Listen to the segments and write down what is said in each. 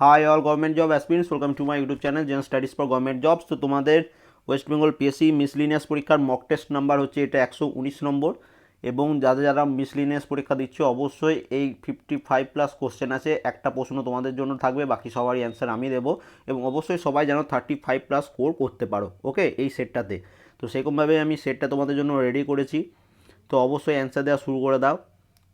Hi all government job aspirants welcome to my YouTube channel gen studies for government jobs তো তোমাদের West Bengal PSC miscellaneous পরীক্ষার mock test number হচ্ছে এটা একশো উনিশ নম্বর। এবং যারা যারা মিসলিনিয়াস পরীক্ষা দিচ্ছে, অবশ্যই এই ফিফটি ফাইভ প্লাস কোশ্চেন আছে। একটা প্রশ্ন তোমাদের জন্য থাকবে, বাকি সবারই অ্যান্সার আমি দেবো। এবং অবশ্যই সবাই যেন থার্টি ফাইভ প্লাস স্কোর করতে পারো ওকে এই সেটটাতে। তো সেরকমভাবে আমি সেটটা তোমাদের জন্য রেডি করেছি। তো অবশ্যই অ্যান্সার দেওয়া শুরু করে দাও।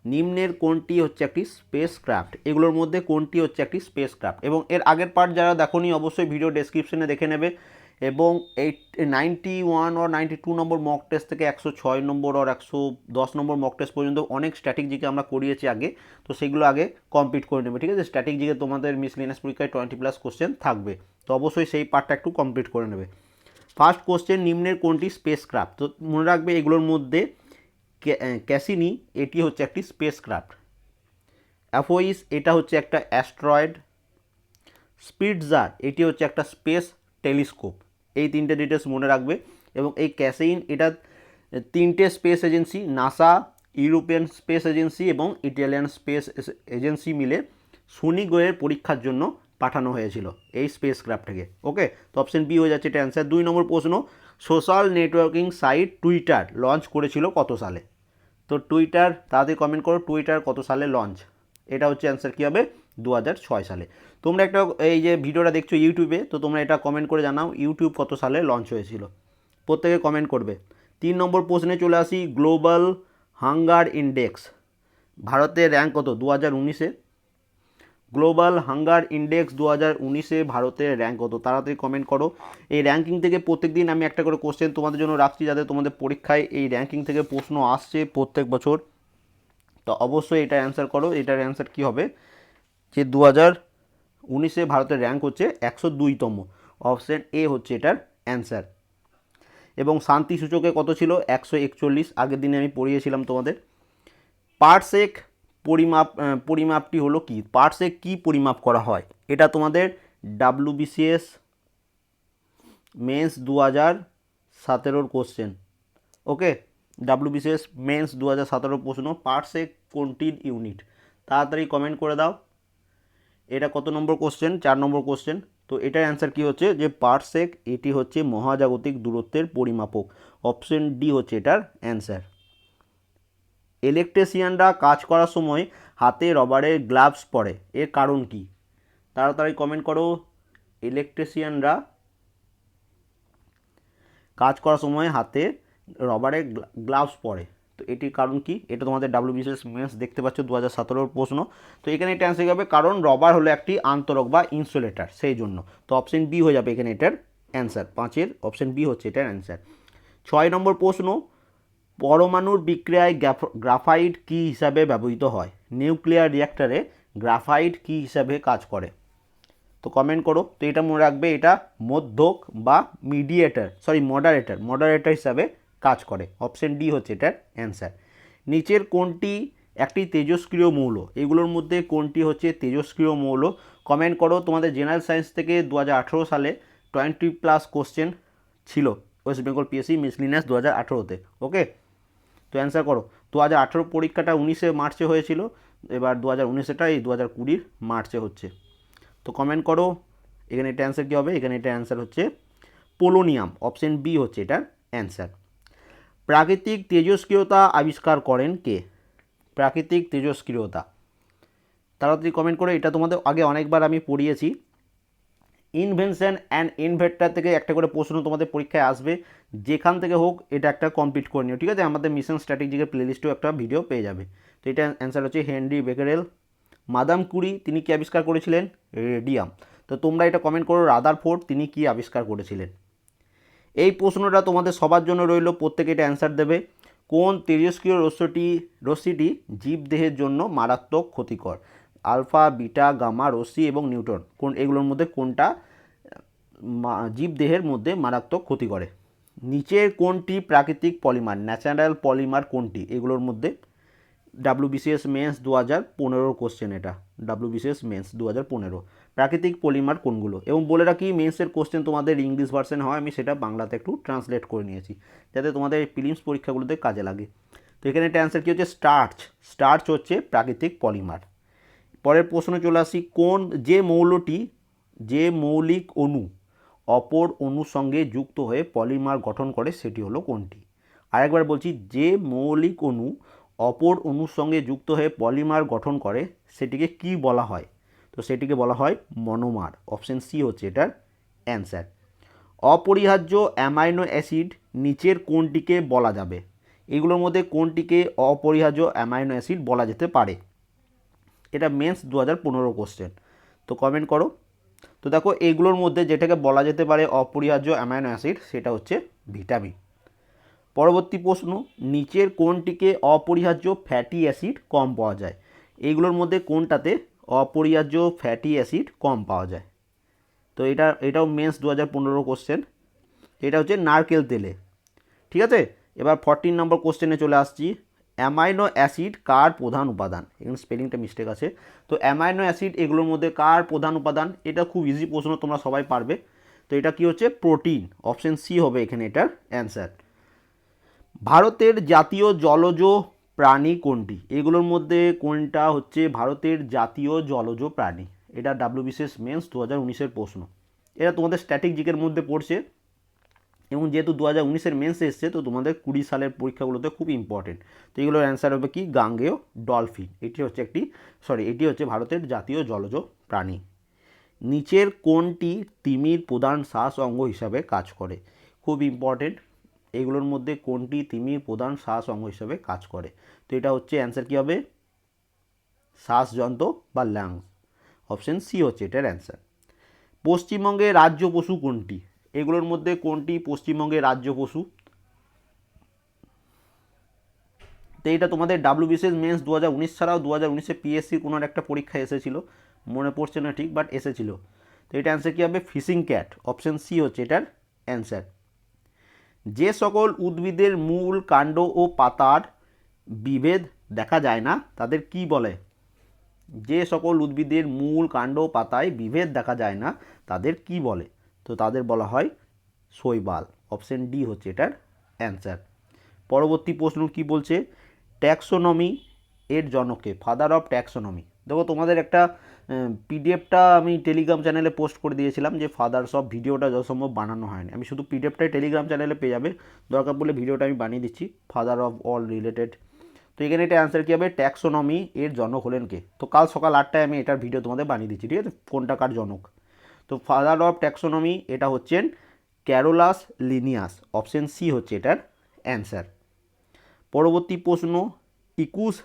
নিম্নের কোনটি হচ্ছে একটি স্পেস ক্রাফট এগুলোর মধ্যে কোনটি হচ্ছে একটি স্পেস ক্রাফট এবং এর আগের পার্ট যারা দেখোনি, অবশ্যই ভিডিও ডেসক্রিপশনে দেখে নেবে। এবং এই নাইনটি ওয়ান ও ninety two number mock test থেকে একশো ছয় নম্বর আর একশো দশ নম্বর মক টেস্ট পর্যন্ত অনেক স্ট্র্যাটেজিকে আমরা করিয়েছি আগে। তো সেগুলো আগে কমপ্লিট করে নেবে, ঠিক আছে? স্ট্র্যাটেজিকে তোমাদের মিসলিনাস পরীক্ষায় টোয়েন্টি প্লাস কোশ্চেন থাকবে। তো অবশ্যই সেই পার্টটা একটু কমপ্লিট করে নেবে। ফার্স্ট কোশ্চেন নিম্নের কোনটি স্পেস ক্রাফট তো মনে রাখবে এগুলোর মধ্যে ক্যাসিনি, এটি হচ্ছে একটি স্পেস ক্রাফট অ্যাফোইস এটা হচ্ছে একটা অ্যাস্ট্রয়েড স্পিডজার এটি হচ্ছে একটা স্পেস টেলিস্কোপ এই তিনটে ডিটেলস মনে রাখবে। এবং এই ক্যাসেইন এটা তিনটে space agency NASA European space agency এবং ইটালিয়ান স্পেস এজেন্সি মিলে শনি গ্রহের পরীক্ষার জন্য পাঠানো হয়েছিল এই স্পেস ক্রাফটটাকে ওকে তো অপশন বি হয়ে যাচ্ছে এটা অ্যান্সার দুই নম্বর প্রশ্ন social networking site Twitter launch করেছিল কত সালে? তো টুইটার, তাড়াতাড়ি কমেন্ট করো, টুইটার কত সালে লঞ্চ এটা হচ্ছে অ্যান্সার কী হবে? দু সালে। তোমরা একটা এই যে ভিডিওটা দেখছ ইউটিউবে, তো তোমরা এটা কমেন্ট করে জানাও, ইউটিউব কত সালে লঞ্চ হয়েছিল। প্রত্যেকে কমেন্ট করবে। তিন নম্বর প্রশ্নে চলে আসি গ্লোবাল হাঙ্গার ইন্ডেক্স ভারতের র্যাঙ্ক কত? দু হাজার উনিশে। গ্লোবাল হাঙ্গার ইন্ডেক্স দু হাজার উনিশে ভারতের র্যাঙ্ক কত? তাড়াতাড়ি কমেন্ট করো। এই র্যাঙ্কিং থেকে প্রত্যেক দিন আমি একটা করে কোশ্চেন তোমাদের জন্য রাখছি যাতে তোমাদের পরীক্ষায় এই র্যাঙ্কিং থেকে প্রশ্ন আসছে প্রত্যেক বছর। তো অবশ্যই এটা অ্যান্সার করো, এটার অ্যান্সার কী হবে? যে দু হাজার উনিশে ভারতের র্যাঙ্ক হচ্ছে একশো দুইতম। অপশান এ হচ্ছে এটার অ্যান্সার এবং শান্তি সূচকে কত ছিল? একশো একচল্লিশ। আগের দিনে আমি পড়িয়েছিলাম তোমাদের। পার্সেক পরিমাপ পরিমাপটি হলো কি? পার্সেক কি পরিমাপ করা হয়? এটা তোমাদের ডাব্লিউবিসিএস মেন্স দু হাজার সতেরোর কোশ্চেন ওকে ডাব্লিউবিসিএস মেন্স দু হাজার সতেরো প্রশ্ন পার্সেক কোনটির ইউনিট তাড়াতাড়ি কমেন্ট করে দাও। এটা কত নম্বর কোশ্চেন চার নম্বর কোশ্চেন তো এটার অ্যান্সার কী হচ্ছে? যে পার্সেক এটি হচ্ছে মহাজাগতিক দূরত্বের পরিমাপক। অপশন ডি হচ্ছে এটার অ্যান্সার ইলেকট্রিশিয়ানরা কাজ করার সময় হাতে রবারের গ্লাভস পরে। এর কারণ কি? তাড়াতাড়ি কমেন্ট করো। ইলেকট্রিশিয়ানরা কাজ করার সময় হাতে রবারের গ্লাভস পরে। তো এটির কারণ কি? এটা তোমাদের ডাব্লিউবিসিএস মেন্স দেখতে পাচ্ছ দু হাজার সতেরোর প্রশ্ন। তো এখানে এটা অ্যান্সার হবে কারণ রবার হলো একটি আন্তরক বা ইনসুলেটার সেই জন্য। তো অপশন বি হয়ে যাবে এখানে এটার অ্যান্সার পাঁচের অপশন বি হচ্ছে এটার অ্যান্সার ছয় নম্বর প্রশ্ন পরমাণুর বিক্রিয়ায় গ্রাফাইট কী হিসাবে ব্যবহৃত হয়? নিউক্লিয়ার রিয়াক্টারে গ্রাফাইট কী হিসাবে কাজ করে? তো কমেন্ট করো। তো এটা মনে রাখবে, এটা মধ্যক বা মিডিয়েটার সরি মডারেটার মডারেটার হিসাবে কাজ করে। অপশন ডি হচ্ছে এটার অ্যান্সার নিচের কোনটি একটি তেজস্ক্রিয় মৌল? এগুলোর মধ্যে কোনটি হচ্ছে তেজস্ক্রিয় মৌল? কমেন্ট করো। তোমাদের জেনারেল সায়েন্স থেকে দু হাজার আঠেরো সালে টোয়েন্টি প্লাস কোশ্চেন ছিল। ওয়েস্ট বেঙ্গল পিএসসি মিসলিনাস দু হাজার আঠেরোতে ওকে তো অ্যান্সার করো। দু হাজার আঠেরো পরীক্ষাটা উনিশে মার্চে হয়েছিল, এবার দু হাজার উনিশেটা এই দু হাজার কুড়ির মার্চে হচ্ছে। তো কমেন্ট করো, এখানে এটা অ্যান্সার কী হবে? এখানে এটা অ্যান্সার হচ্ছে পোলোনিয়াম অপশন বি হচ্ছে এটার অ্যান্সার প্রাকৃতিক তেজস্ক্রিয়তা আবিষ্কার করেন কে? প্রাকৃতিক তেজস্ক্রিয়তা। তাড়াতাড়ি কমেন্ট করে, এটা তোমাদের আগে অনেকবার আমি পড়িয়েছি। ইনভেনশন অ্যান্ড ইনভেক্টার থেকে একটা করে প্রশ্ন তোমাদের পরীক্ষায় আসবে। যেখান থেকে হোক, এটা একটা কমপ্লিট করে নিও, ঠিক আছে? আমাদের মিশন স্ট্র্যাটেজিকের প্লেলিস্টেও একটা ভিডিও পেয়ে যাবে। তো এটা অ্যান্সার হচ্ছে হেনরি বেকারেল। মাদাম কুরি, তিনি কি আবিষ্কার করেছিলেন? রেডিয়াম। তো তোমরা এটা কমেন্ট করো রাদার ফোর্ড তিনি কি আবিষ্কার করেছিলেন? এই প্রশ্নটা তোমাদের সবার জন্য রইল, প্রত্যেকে এটা অ্যান্সার দেবে। কোন তেজস্ক্রিয় রশ্মিটি রশ্মিটি জীবদেহের জন্য মারাত্মক ক্ষতিকর? আলফা, বিটা, গামা, রশ্মি এবং নিউটন কোন এগুলোর মধ্যে কোনটা জীবদেহের মধ্যে মারাত্মক ক্ষতি করে? নিচের কোনটি প্রাকৃতিক পলিমার, ন্যাচারাল পলিমার কোনটি? এগুলোর মধ্যে ডাব্লিউবিসিএস মেন্স দু হাজার পনেরোর কোশ্চেন এটা। ডাব্লিউবিসিএস মেন্স দু হাজার পনেরো। প্রাকৃতিক পলিমার কোনগুলো? এবং বলে রাখি, মেন্সের কোশ্চেন তোমাদের ইংলিশ ভার্সন হয়, আমি সেটা বাংলাতে একটু ট্রান্সলেট করে নিয়েছি, যাতে তোমাদের ফিলিমস পরীক্ষাগুলোতে কাজে লাগে। তো এখানে একটা অ্যান্সার কী হচ্ছে? স্টার্চ স্টার্চ হচ্ছে প্রাকৃতিক পলিমার। পরের প্রশ্নে চলে আসি, কোন যে মৌলটি, যে মৌলিক অণু অপর অণুর সঙ্গে যুক্ত হয়ে পলিমার গঠন করে, সেটি হলো কোনটি? আরেকবার বলছি, যে মৌলিক অণু অপর অণুর সঙ্গে যুক্ত হয়ে পলিমার গঠন করে, সেটিকে কি বলা হয়? তো সেটিকে বলা হয় মনোমার। অপশন সি হচ্ছে এটার অ্যান্সার। অপরিহার্য অ্যামাইনো অ্যাসিড নিচের কোনটিকে বলা যাবে? এগুলোর মধ্যে কোনটিকে অপরিহার্য অ্যামাইনো অ্যাসিড বলা যেতে পারে? এটা মেন্স দু হাজার পনেরো কোশ্চেন তো কমেন্ট করো। তো দেখো এইগুলোর মধ্যে যেটাকে বলা যেতে পারে অপরিহার্য অ্যামাইনো অ্যাসিড সেটা হচ্ছে ভিটামিন পরবর্তী প্রশ্ন, নিচের কোনটিকে অপরিহার্য ফ্যাটি অ্যাসিড কম পাওয়া যায়? এইগুলোর মধ্যে কোনটাতে অপরিহার্য ফ্যাটি অ্যাসিড কম পাওয়া যায়? তো এটা, এটাও মেন্স দু হাজার পনেরো কোশ্চেন এটা হচ্ছে নারকেল তেলে। ঠিক আছে? এবার ফর্টিন নম্বর কোশ্চেনে চলে আসছি। অ্যামাইনো অ্যাসিড কার প্রধান উপাদান? এখানে স্পেলিংটা মিস্টেক আছে। তো অ্যামাইনো অ্যাসিড এগুলোর মধ্যে কার প্রধান উপাদান? এটা খুব ইজি প্রশ্ন, তোমরা সবাই পারবে। তো এটা কি হচ্ছে? প্রোটিন। অপশন সি হবে এখানে এটার অ্যান্সার ভারতের জাতীয় জলজ প্রাণী কোনটি? এগুলোর মধ্যে কোনটা হচ্ছে ভারতের জাতীয় জলজ প্রাণী? এটা ডাব্লিউবিসিএস মেন্স দু হাজার উনিশের প্রশ্ন। এটা তোমাদের স্ট্যাটিক জিকের মধ্যে পড়ছে। এবং যেহেতু দু হাজার উনিশের মেন্স এসছে, তো তোমাদের কুড়ি সালের পরীক্ষাগুলোতে খুব ইম্পর্টেন্ট তো এগুলোর অ্যান্সার হবে কি? গাঙ্গেয় ডলফিন এটি হচ্ছে একটি সরি এটি হচ্ছে ভারতের জাতীয় জলজ প্রাণী। নিচের কোনটি তিমির প্রধান শ্বাস অঙ্গ হিসাবে কাজ করে? খুব ইম্পর্টেন্ট এগুলোর মধ্যে কোনটি তিমির প্রধান শ্বাস অঙ্গ হিসাবে কাজ করে? তো এটা হচ্ছে অ্যান্সার কী হবে? শ্বাসযন্ত্র বা ল্যাংস অপশন সি হচ্ছে এটার অ্যান্সার পশ্চিমবঙ্গের রাজ্য পশু কোনটি? এগুলোর মধ্যে কোনটি পশ্চিমবঙ্গের রাজ্য পশু? তো এটা তোমাদের ডাব্লিউবিসিএস মেন্স দু হাজার উনিশ ছাড়াও দু হাজার উনিশে পিএসসি কোনো একটা পরীক্ষা এসেছিল। মনে পড়ছে না ঠিক বাট এসেছিল। তো এটা অ্যান্সার কী হবে? ফিশিং ক্যাট অপশান সি হচ্ছে এটার অ্যান্সার যে সকল উদ্ভিদের মূল কাণ্ড ও পাতার বিভেদ দেখা যায় না, তাদের কি বলে? যে সকল উদ্ভিদের মূল কাণ্ড পাতায় বিভেদ দেখা যায় না, তাদের কি বলে? তো তাদের বলা হয় শৈবাল। অপশন ডি হচ্ছে এটার অ্যান্সার পরবর্তী প্রশ্ন কি বলছে? ট্যাক্সোনমি এর জনকে ফাদার অফ ট্যাক্সোনমি দেখো তোমাদের একটা পিডিএফটা আমি টেলিগ্রাম চ্যানেলে পোস্ট করে দিয়েছিলাম যে ফাদার্স অফ ভিডিওটা যত সম্ভব বানানো হয়নি। আমি শুধু পিডিএফটাই টেলিগ্রাম চ্যানেলে পেয়ে যাবে। দরকার পড়লে ভিডিওটা আমি বানিয়ে দিচ্ছি। ফাদার অফ অল রিলেটেড তো এখানে এটা অ্যান্সার কী হবে? ট্যাক্সোনমি এর জনক হলেন কে? তো কাল সকাল আটটায় আমি এটার ভিডিও তোমাদের বানিয়ে দিচ্ছি, ঠিক আছে? কোনটা কার জনক? তো ফাদার অফ ট্যাক্সোনমি এটা হচ্ছেন ক্যারোলাস লিনিয়াস অপশন সি হচ্ছে এটার অ্যান্সার পরবর্তী প্রশ্ন ইকুস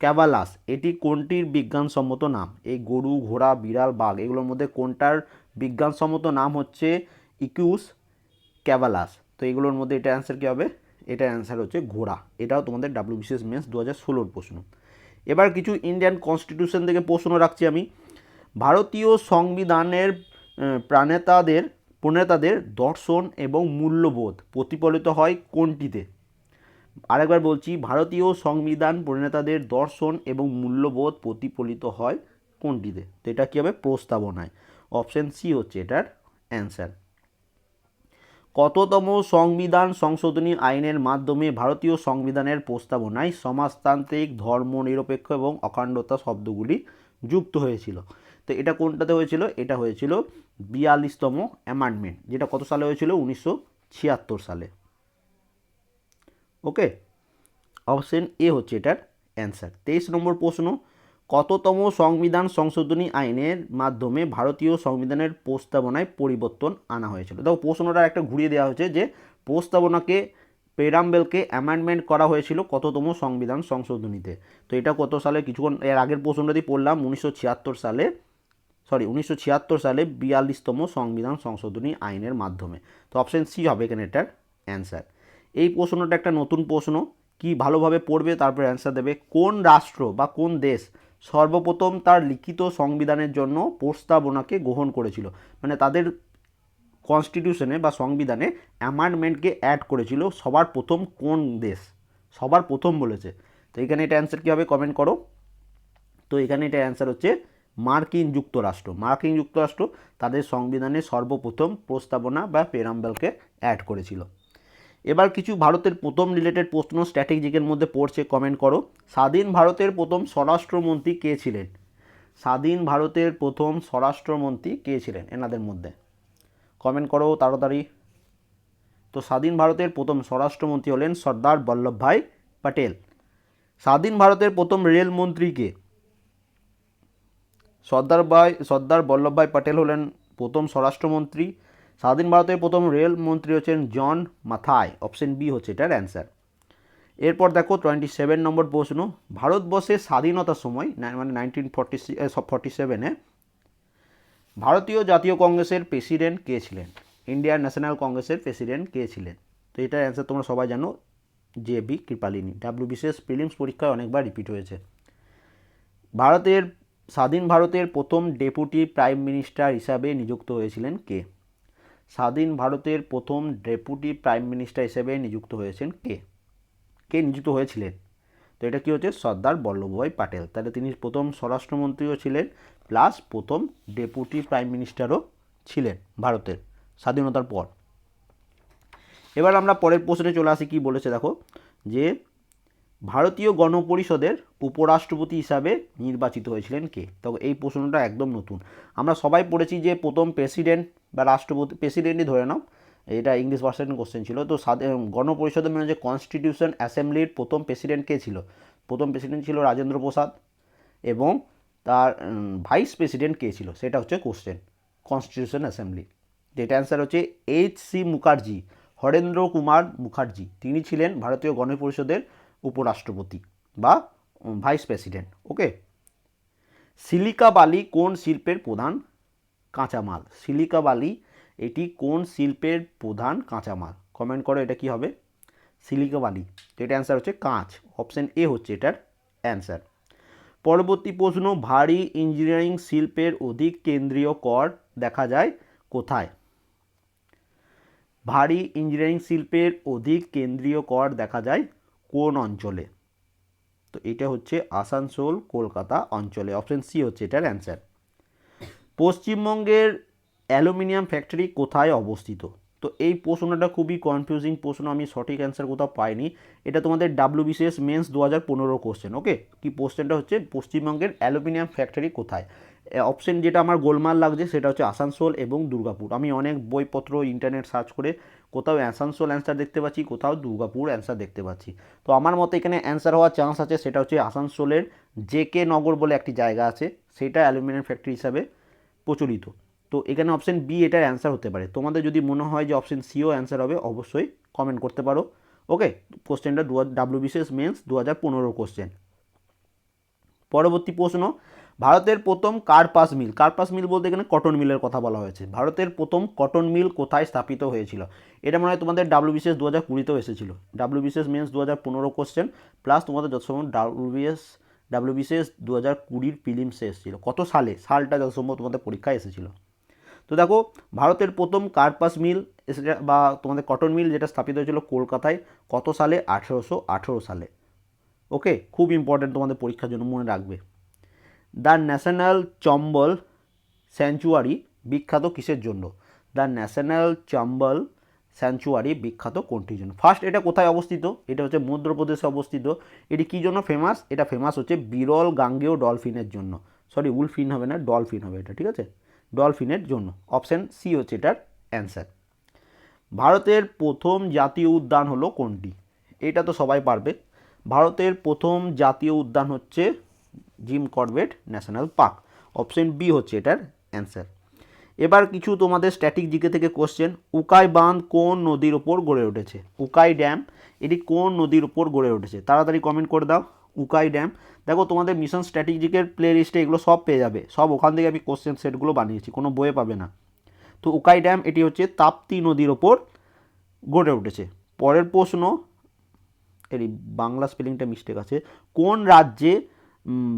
ক্যাভালাস এটি কোনটির বিজ্ঞানসম্মত নাম? এই গরু, ঘোড়া, বিড়াল, বাঘ, এগুলোর মধ্যে কোনটার বিজ্ঞানসম্মত নাম হচ্ছে ইকুস ক্যাভালাস তো এগুলোর মধ্যে এটা অ্যান্সার কী হবে? এটার অ্যান্সার হচ্ছে ঘোড়া। এটাও তোমাদের ডাব্লিউবিসিএস মেন্স দু হাজার ষোলোর প্রশ্ন। এবার কিছু ইন্ডিয়ান কনস্টিটিউশন থেকে প্রশ্ন রাখছি আমি। ভারতীয় সংবিধানের প্রাণেতাদের, প্রণেতাদের দর্শন এবং মূল্যবোধ প্রতিফলিত হয় কোনটিতে? আরেকবার বলছি, ভারতীয় সংবিধান প্রণেতাদের দর্শন এবং মূল্যবোধ প্রতিফলিত হয় কোনটিতে? তো এটা কী হবে? প্রস্তাবনায়। অপশন সি হচ্ছে এটার অ্যান্সার। কততম সংবিধান সংশোধনী আইনের মাধ্যমে ভারতীয় সংবিধানের প্রস্তাবনায় সমাজতান্ত্রিক ধর্ম নিরপেক্ষ এবং অখণ্ডতা শব্দগুলি যুক্ত হয়েছিল? তো এটা কোনটাতে হয়েছিল? এটা হয়েছিল বিয়াল্লিশতম অ্যামান্ডমেন্ট, যেটা কত সালে হয়েছিল? উনিশশো ছিয়াত্তর সালে। ওকে? অপশন এ হচ্ছে এটার অ্যান্সার। তেইশ নম্বর প্রশ্ন, কততম সংবিধান সংশোধনী আইনের মাধ্যমে ভারতীয় সংবিধানের প্রস্তাবনায় পরিবর্তন আনা হয়েছিল? দেখো, প্রশ্নটা একটা ঘুরিয়ে দেওয়া হয়েছে যে প্রস্তাবনাকে পেরাম্বেলকে অ্যামেন্ডমেন্ট করা হয়েছিল কততম সংবিধান সংশোধনীতে। তো এটা কত সালে? কিছুক্ষণ এর আগের প্রশ্নটাতেই পড়লাম, উনিশশো ছিয়াত্তর সালে। সরি, উনিশশো ছিয়াত্তর সালে বিয়াল্লিশতম সংবিধান সংশোধনী আইনের মাধ্যমে। তো অপশান সি হবে এখানে এটার অ্যান্সার এই প্রশ্নটা একটা নতুন প্রশ্ন। কি ভালোভাবে পড়বে, তারপরে অ্যান্সার দেবে। কোন রাষ্ট্র বা কোন দেশ সর্বপ্রথম তার লিখিত সংবিধানের জন্য প্রস্তাবনাকে গ্রহণ করেছিল? মানে তাদের কনস্টিটিউশনে বা সংবিধানে অ্যামান্ডমেন্টকে অ্যাড করেছিল সবার প্রথম কোন দেশ? সবার প্রথম বলেছে। তো এখানে এটা অ্যান্সার কী হবে? কমেন্ট করো। তো এখানে এটা অ্যান্সার হচ্ছে মার্কিন যুক্তরাষ্ট্র মার্কিন যুক্তরাষ্ট্র তাদের সংবিধানে সর্বপ্রথম প্রস্তাবনা বা পেরাম্বেলকে অ্যাড করেছিল। এবার কিছু ভারতের প্রথম রিলেটেড প্রশ্ন স্ট্র্যাটেজিকের মধ্যে পড়ছে কমেন্ট করো। স্বাধীন ভারতের প্রথম স্বরাষ্ট্রমন্ত্রী কে ছিলেন? স্বাধীন ভারতের প্রথম স্বরাষ্ট্রমন্ত্রী কে ছিলেন? এনাদের মধ্যে। কমেন্ট করো তাড়াতাড়ি। তো স্বাধীন ভারতের প্রথম স্বরাষ্ট্রমন্ত্রী হলেন সর্দার বল্লভভাই প্যাটেল স্বাধীন ভারতের প্রথম রেলমন্ত্রী কে? সর্দার ভাই, সর্দার বল্লভভাই প্যাটেল হলেন প্রথম স্বরাষ্ট্রমন্ত্রী। স্বাধীন ভারতের প্রথম রেল মন্ত্রী হচ্ছেন জন মাথায় অপশন বি হচ্ছে এটার অ্যান্সার এরপর দেখো টোয়েন্টি সেভেন নম্বর প্রশ্ন। ভারতবর্ষের স্বাধীনতার সময় মানে নাইনটিন ফর্টি ফর্টি সেভেনে ভারতীয় জাতীয় কংগ্রেসের প্রেসিডেন্ট কে ছিলেন? ইন্ডিয়ান ন্যাশনাল কংগ্রেসের প্রেসিডেন্ট কে ছিলেন? তো এটার অ্যান্সার তোমরা সবাই জানো জে বি কৃপালিনী ডাব্লিউ বিশেষ প্রিলিমস পরীক্ষায় অনেকবার রিপিট হয়েছে। ভারতের স্বাধীন ভারতের প্রথম ডেপুটি প্রাইম মিনিস্টার হিসাবে নিযুক্ত হয়েছিলেন কে? স্বাধীন ভারতের প্রথম ডেপুটি প্রাইম মিনিস্টার হিসেবে নিযুক্ত হয়েছেন কে? কে নিযুক্ত হয়েছিলেন? তো এটা কী হচ্ছে? সর্দার বল্লভভাই প্যাটেল তাহলে তিনি প্রথম স্বরাষ্ট্রমন্ত্রীও ছিলেন, প্লাস প্রথম ডেপুটি প্রাইম মিনিস্টারও ছিলেন ভারতের স্বাধীনতার পর। এবার আমরা পরের প্রশ্নে চলে আসি, কি বলেছে দেখো? যে ভারতীয় গণপরিষদের উপরাষ্ট্রপতি হিসাবে নির্বাচিত হয়েছিলেন কে? তো এই প্রশ্নটা একদম নতুন। আমরা সবাই পড়েছি যে প্রথম প্রেসিডেন্ট বা রাষ্ট্রপতি, প্রেসিডেন্টই ধরে নাও, এটা ইংলিশ ভার্সন কোশ্চেন ছিল। তো গণপরিষদের মানে যে কনস্টিটিউশন অ্যাসেম্বলির প্রথম প্রেসিডেন্ট কে ছিল? প্রথম প্রেসিডেন্ট ছিল রাজেন্দ্র প্রসাদ এবং তার ভাইস প্রেসিডেন্ট কে ছিল? সেটা হচ্ছে কোশ্চেন কনস্টিটিউশন অ্যাসেম্বলি যেটা অ্যান্সার হচ্ছে এইচ সি মুখার্জি, হরেন্দ্র কুমার মুখার্জি। তিনি ছিলেন ভারতীয় গণপরিষদের উপরাষ্ট্রপতি বা ভাইস প্রেসিডেন্ট, ওকে? সিলিকা বালি কোন শিল্পের প্রধান কাঁচামাল? সিলিকা বালি, এটি কোন শিল্পের প্রধান কাঁচামাল? কমেন্ট করো এটা কি হবে? সিলিকা বালি তো এটা অ্যান্সার হচ্ছে কাঁচ অপশান এ হচ্ছে এটার অ্যান্সার পরবর্তী প্রশ্ন, ভারী ইঞ্জিনিয়ারিং শিল্পের অধিক কেন্দ্রীয় কর দেখা যায় কোথায়? ভারী ইঞ্জিনিয়ারিং শিল্পের অধিক কেন্দ্রীয় কর দেখা যায় কোন অঞ্চলে? তো এটা হচ্ছে আসানসোল, কলকাতা অঞ্চলে। অপশন সি হচ্ছে এটার অ্যান্সার। পশ্চিমবঙ্গের অ্যালুমিনিয়াম ফ্যাক্টরি কোথায় অবস্থিত? তো এই প্রশ্নটা খুবই কনফিউজিং প্রশ্ন, আমি সঠিক অ্যান্সার কোথাও পাইনি। এটা তোমাদের ডাব্লিউবিসিএস মেন্স দু হাজার পনেরো কোশ্চেন ওকে কি কোশ্চেনটা হচ্ছে, পশ্চিমবঙ্গের অ্যালুমিনিয়াম ফ্যাক্টরি কোথায়? অপশন যেটা আমার গোলমাল লাগছে, সেটা হচ্ছে আসানসোল এবং দুর্গাপুর। আমি অনেক বইপত্র ইন্টারনেট সার্চ করে কোথাও আসানসোল অ্যান্সার দেখতে পাচ্ছি, কোথাও দুর্গাপুর অ্যান্সার দেখতে পাচ্ছি। তো আমার মতে এখানে অ্যান্সার হওয়ার চান্স আছে, সেটা হচ্ছে আসানসোলের জে কে নগর বলে একটি জায়গা আছে, সেটা অ্যালুমিনিয়াম ফ্যাক্টরি হিসাবে প্রচলিত। তো এখানে অপশন বি এটার অ্যান্সার হতে পারে। তোমাদের যদি মনে হয় যে অপশন সিও অ্যান্সার হবে, অবশ্যই কমেন্ট করতে পারো। ওকে কোশ্চেনটা দু ডাব্লিউবিসিএস মেন্স দু হাজার পনেরো কোশ্চেন পরবর্তী প্রশ্ন ভারতের প্রথম কার্পাস মিল। কার্পাস মিল বলতে এখানে কটন মিলের কথা বলা হয়েছে। ভারতের প্রথম কটন মিল কোথায় স্থাপিত হয়েছিল? এটা মনে হয় তোমাদের ডাব্লিউবিসিএস দু হাজার কুড়িতেও এসেছিল। ডাব্লিউবিসিএস মেন্স দু হাজার পনেরো কোশ্চেন প্লাস তোমাদের যত সময় ডাব্লিউবিএস, ডাব্লিউবিসিএস দু হাজার কুড়ির প্রিলিমসে এসেছিল। কত সালে? সালটা যত সম্ভব তোমাদের পরীক্ষায় এসেছিল। তো দেখো, ভারতের প্রথম কার্পাস মিল এসে বা তোমাদের কটন মিল যেটা স্থাপিত হয়েছিল কলকাতায় কত সালে? আঠেরোশো আঠেরো সালে। ওকে খুব ইম্পর্ট্যান্ট তোমাদের পরীক্ষার জন্য মনে রাখবে। দ্য ন্যাশনাল চম্বল স্যাঞ্চুয়ারি বিখ্যাত কিসের জন্য? দ্য ন্যাশনাল চম্বল স্যাঞ্চুয়ারি বিখ্যাত কোনটির জন্য? ফার্স্ট এটা কোথায় অবস্থিত? এটা হচ্ছে মধ্যপ্রদেশে অবস্থিত। এটি কী জন্য ফেমাস এটা ফেমাস হচ্ছে বিরল গাঙ্গেয় ডলফিনের জন্য। সরি উলফিন হবে না, ডলফিন হবে এটা, ঠিক আছে? ডলফিনের জন্য। অপশান সি হচ্ছে এটার অ্যান্সার ভারতের প্রথম জাতীয় উদ্যান হলো কোনটি? এটা তো সবাই পারবে। ভারতের প্রথম জাতীয় উদ্যান হচ্ছে Jim Corbett national park. Option B হচ্ছে এটার অ্যান্সার। এবার কিছু তোমাদের স্ট্যাটিক জিকে থেকে কোশ্চেন। উকাই বাঁধ কোন নদীর ওপর গড়ে উঠেছে? উকাই ড্যাম, এটি কোন নদীর ওপর গড়ে উঠেছে? তাড়াতাড়ি কমেন্ট করে দাও। উকাই ড্যাম। দেখো, তোমাদের মিশন স্ট্র্যাটেজিকের প্লে লিস্টে এগুলো সব পেয়ে যাবে। সব ওখান থেকে আমি কোশ্চেন সেটগুলো বানিয়েছি, কোনো বইয়ে পাবে না। তো উকাই ড্যাম, এটি হচ্ছে তাপ্তি নদীর ওপর গড়ে উঠেছে। পরের প্রশ্ন এর বাংলা স্পেলিংটা মিস্টেক আছে। কোন রাজ্যে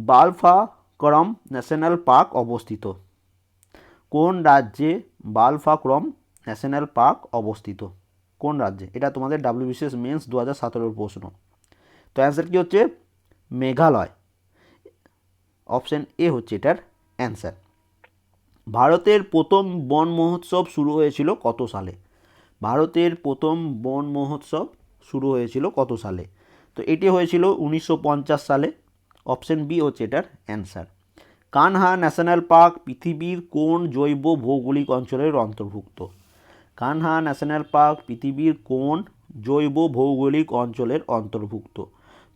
বালফাকরম ন্যাশনাল পার্ক অবস্থিত। কোন রাজ্যে বালফাক্রম ন্যাশনাল পার্ক অবস্থিত? কোন রাজ্যে? এটা তোমাদের ডাব্লিউবিসিএস মেন্স দু হাজার সতেরোর প্রশ্ন। তো অ্যান্সার কী হচ্ছে? মেঘালয়। অপশান এ হচ্ছে এটার অ্যান্সার ভারতের প্রথম বন মহোৎসব শুরু হয়েছিল কত সালে? ভারতের প্রথম বন মহোৎসব শুরু হয়েছিল কত সালে? তো এটি হয়েছিল উনিশশো পঞ্চাশ সালে। অপশন বি হচ্ছে এটার অ্যান্সার। কানহা ন্যাশনাল পার্ক পৃথিবীর কোন জৈব ভৌগোলিক অঞ্চলের অন্তর্ভুক্ত? কানহা ন্যাশনাল পার্ক পৃথিবীর কোন জৈব ভৌগোলিক অঞ্চলের অন্তর্ভুক্ত?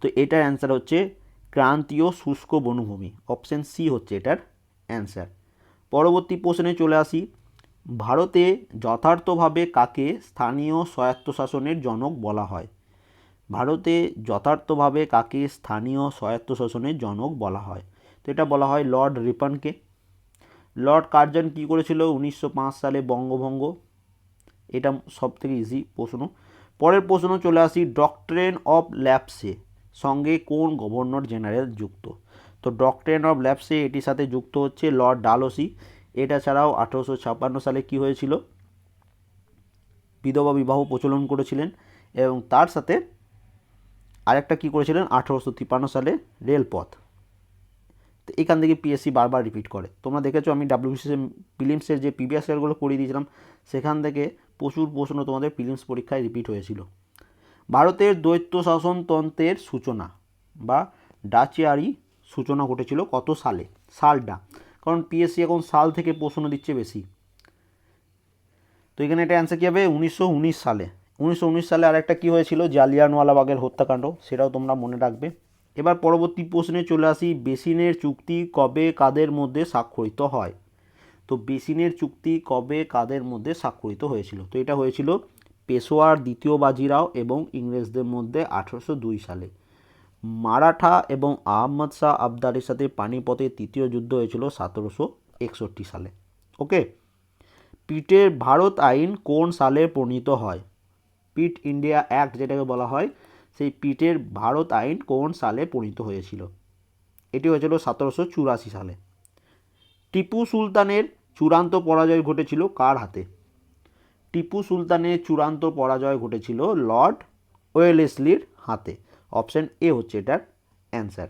তো এটার অ্যান্সার হচ্ছে ক্রান্তীয় শুষ্ক বনভূমি। অপশন সি হচ্ছে এটার অ্যান্সার। পরবর্তী প্রশ্নে চলে আসি। ভারতে যথার্থভাবে কাকে স্থানীয় স্বায়ত্তশাসনের জনক বলা হয়? ভারতে যথার্থভাবে কাকে স্থানীয় স্বায়ত্তশাসনের জনক বলা হয়? তো এটা বলা হয় লর্ড রিপনকে। লর্ড কার্জন কী করেছিল? উনিশশো পাঁচ সালে বঙ্গভঙ্গ। এটা সব থেকে ইজি প্রশ্ন। পরের প্রশ্ন চলে আসি ডক্ট্রেন অফ ল্যাপসে সঙ্গে কোন গভর্নর জেনারেল যুক্ত? তো ডক্ট্রেন অফ ল্যাপসে এটির সাথে যুক্ত হচ্ছে লর্ড ডালসি এটা ছাড়াও আঠেরোশো ছাপ্পান্ন সালে কী হয়েছিল? বিধবা বিবাহ প্রচলন করেছিলেন এবং তার সাথে আরেকটা কী করেছিলেন? আঠেরোশো তিপ্পান্ন সালে রেলপথ। তো এখান থেকে পিএসসি বারবার রিপিট করে। তোমরা দেখেছ, আমি ডাব্লিউবিসিএস প্রিলিমসের যে প্রিভিয়াস ইয়ারগুলো করিয়ে দিয়েছিলাম, সেখান থেকে প্রচুর প্রশ্ন তোমাদের প্রিলিমস পরীক্ষায় রিপিট হয়েছিল। ভারতের দ্বৈত শাসনতন্ত্রের সূচনা বা ডাচিয়ারি সূচনা ঘটেছিল কত সালে? সালটা। কারণ পিএসসি এখন সাল থেকে প্রশ্ন দিচ্ছে বেশি। তো এখানে এটা অ্যান্সার কী হবে? উনিশশো উনিশ সালে। উনিশশো উনিশ সালে আরেকটা কি হয়েছিল? জালিয়ানওয়ালাবাগের হত্যাকাণ্ড, সেটাও তোমরা মনে রাখবে। এবার পরবর্তী প্রশ্নে চলে আসি, বেসিনের চুক্তি কবে, কাদের মধ্যে স্বাক্ষরিত হয়? তো বেসিনের চুক্তি কবে, কাদের মধ্যে স্বাক্ষরিত হয়েছিল? তো এটা হয়েছিল পেশোয়ার দ্বিতীয় বাজিরাও এবং ইংরেজদের মধ্যে আঠারোশো দুই সালে। মারাঠা এবং আহমদ শাহ আবদারের সাথে পানিপথে তৃতীয় যুদ্ধ হয়েছিল সতেরোশো একষট্টি সালে। ওকে? পিটের ভারত আইন কোন সালে প্রণীত হয়? পিট ইন্ডিয়া অ্যাক্ট যেটাকে বলা হয়, সেই পিটের ভারত আইন কোন সালে প্রণীত হয়েছিল? এটি হয়েছিল সতেরোশো চুরাশি সালে। টিপু সুলতানের চূড়ান্ত পরাজয় ঘটেছিল কার হাতে? টিপু সুলতানের চূড়ান্ত পরাজয় ঘটেছিল লর্ড ওয়েলেসলির হাতে। অপশন এ হচ্ছে এটার অ্যান্সার।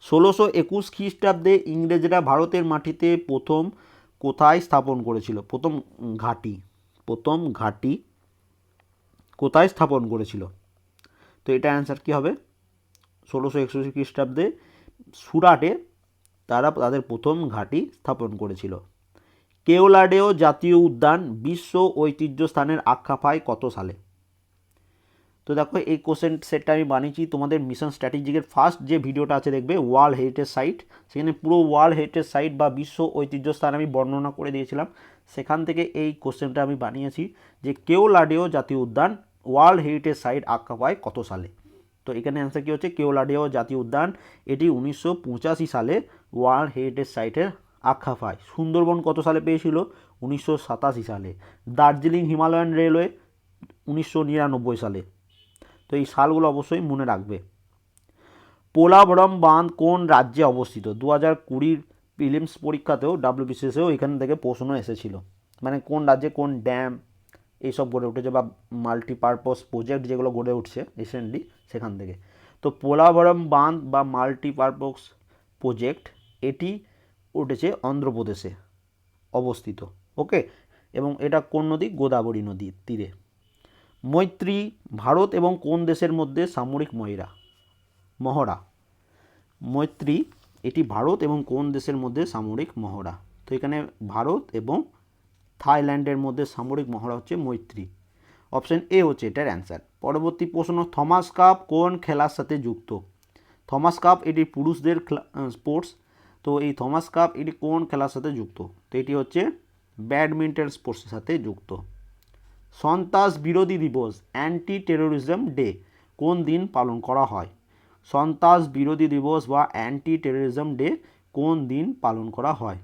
ষোলোশো একুশ খ্রিস্টাব্দে ইংরেজরা ভারতের মাটিতে প্রথম কোথায় স্থাপন করেছিল? প্রথম ঘাঁটি প্রথম ঘাঁটি কোথায় স্থাপন করেছিল? তো এটা অ্যান্সার কী হবে? ষোলোশো একষট্টি খ্রিস্টাব্দে সুরাটে তারা তাদের প্রথম ঘাঁটি স্থাপন করেছিল। কেওলাডেও জাতীয় উদ্যান বিশ্ব ঐতিহ্য স্থানের আখ্যা পায় কত সালে? তো দেখো, এই কোশ্চেন সেটটা আমি বানিয়েছি। তোমাদের মিশন স্ট্র্যাটেজিকের ফার্স্ট যে ভিডিওটা আছে দেখবে ওয়ার্ল্ড হেরিটেজ সাইট সেখানে পুরো ওয়ার্ল্ড হেরিটেজ সাইট বা বিশ্ব ঐতিহ্য স্থান আমি বর্ণনা করে দিয়েছিলাম। সেখান থেকে এই কোশ্চেনটা আমি বানিয়েছি যে কেওলাডেও জাতীয় উদ্যান ওয়ার্ল্ড হেরিটেজ সাইট আখ্যা পায় কত সালে? তো এখানে অ্যান্সার কী হচ্ছে? কেওলাডেও জাতীয় উদ্যান, এটি উনিশশো পঁচাশি সালে ওয়ার্ল্ড হেরিটেজ সাইটের আখ্যা পায় সুন্দরবন কত সালে পেয়েছিল? উনিশশো সাতাশি সালে। দার্জিলিং হিমালয়ান রেলওয়ে, উনিশশো নিরানব্বই সালে। তো এই সালগুলো অবশ্যই মনে রাখবে। পোলাভরম বাঁধ কোন রাজ্যে অবস্থিত? দু হাজার কুড়ির প্রিলিমস পরীক্ষাতেও ডাব্লিউবিসিএসেও এখান থেকে প্রশ্ন এসেছিল। মানে কোন রাজ্যে কোন ড্যাম এইসব গড়ে উঠেছে বা মাল্টিপারপস প্রজেক্ট যেগুলো গড়ে উঠছে রিসেন্টলি সেখান থেকে। তো পোলাভরম বাঁধ বা মাল্টিপারপস প্রজেক্ট এটি উঠেছে অন্ধ্রপ্রদেশে অবস্থিত ওকে এবং এটা কোন নদী? গোদাবরী নদীর তীরে। মৈত্রী, ভারত এবং কোন দেশের মধ্যে সামরিক ময়রা? মহড়া। মৈত্রী, এটি ভারত এবং কোন দেশের মধ্যে সামরিক মহড়া? তো এখানে ভারত এবং থাইল্যান্ডের মধ্যে সামরিক মহড়া হচ্ছে মৈত্রী। অপশন এ হচ্ছে এটার অ্যান্সার। পরবর্তী প্রশ্ন, থমাস কাপ কোন খেলার সাথে যুক্ত? থমাস কাপ এটি পুরুষদের স্পোর্টস তো এই থমাস কাপ এটি কোন খেলার সাথে যুক্ত? তো এটি হচ্ছে ব্যাডমিন্টন স্পোর্টসের সাথে যুক্ত। সন্ত্রাস বিরোধী দিবস অ্যান্টি টেরোরিজম ডে কোন দিন পালন করা হয়? সন্ত্রাস বিরোধী দিবস বা অ্যান্টি টেরোরিজম ডে কোন দিন পালন করা হয়?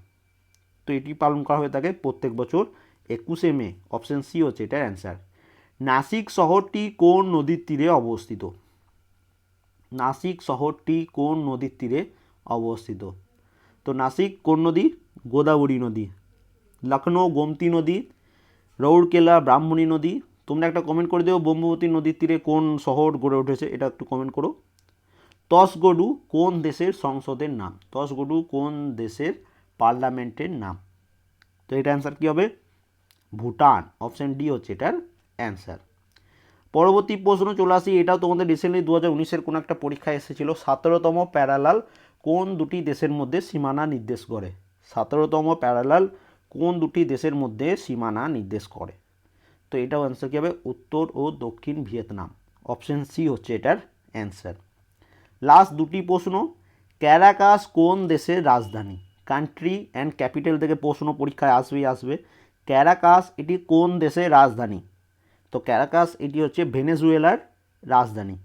তো এটি পালন করা হয়ে থাকে প্রত্যেক বছর একুশে মে। অপশন সি হচ্ছে এটার অ্যান্সার নাসিক শহরটি কোন নদীর তীরে অবস্থিত? নাসিক শহরটি কোন নদীর তীরে অবস্থিত? তো নাসিক কোন নদী? গোদাবরী নদী। লখনৌ গোমতী নদী। রৌড়কেলা ব্রাহ্মণী নদী। তোমরা একটা কমেন্ট করে দিও ব্রহ্মবতী নদীর তীরে কোন শহর গড়ে উঠেছে, এটা একটু কমেন্ট করো। তসগডু কোন দেশের সংসদের নাম? তসগডু কোন দেশের পার্লামেন্টের নাম। তো এটা অ্যান্সার কী হবে? ভুটান অপশান ডি হচ্ছে এটার অ্যান্সার পরবর্তী প্রশ্ন চলে আসি, এটাও তোমাদের রিসেন্টলি দু হাজার উনিশের কোনো একটা পরীক্ষা এসেছিল। সতেরোতম প্যারালাল কোন দুটি দেশের মধ্যে সীমানা নির্দেশ করে? সতেরোতম প্যারালাল কোন দুটি দেশের মধ্যে সীমানা নির্দেশ করে? তো এটাও অ্যান্সার কী হবে? উত্তর ও দক্ষিণ ভিয়েতনাম। অপশন সি হচ্ছে এটার অ্যান্সার লাস্ট দুটি প্রশ্ন ক্যারাকাস কোন দেশের রাজধানী? কান্ট্রি অ্যান্ড ক্যাপিটাল থেকে প্রশ্ন পরীক্ষায় আসবেই আসবে। ক্যারাকাস এটি কোন দেশের রাজধানী? তো ক্যারাকাস এটি হচ্ছে ভেনেজুয়েলার রাজধানী।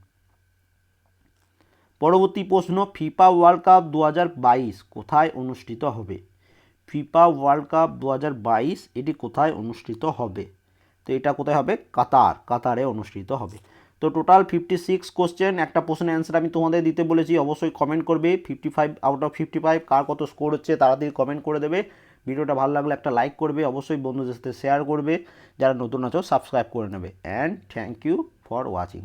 পরবর্তী প্রশ্ন, ফিফা ওয়ার্ল্ড কাপ দু হাজার বাইশ কোথায় অনুষ্ঠিত হবে? ফিফা ওয়ার্ল্ড কাপ দু হাজার বাইশ, এটি কোথায় অনুষ্ঠিত হবে? তো এটা কোথায় হবে? কাতার। কাতারে অনুষ্ঠিত হবে। তো টোটাল ফিফটি সিক্স কোশ্চেন একটা প্রশ্নের অ্যান্সার আমি তোমাদের দিতে বলেছি, অবশ্যই কমেন্ট করবে। Fifty five out of fifty five কার কত স্কোর হচ্ছে তাড়াতাড়ি কমেন্ট করে দেবে। ভিডিওটা ভালো লাগলে একটা লাইক করবে, অবশ্যই বন্ধুদের সাথে শেয়ার করবে। যারা নতুন আছো সাবস্ক্রাইব করে নেবে। And thank you for watching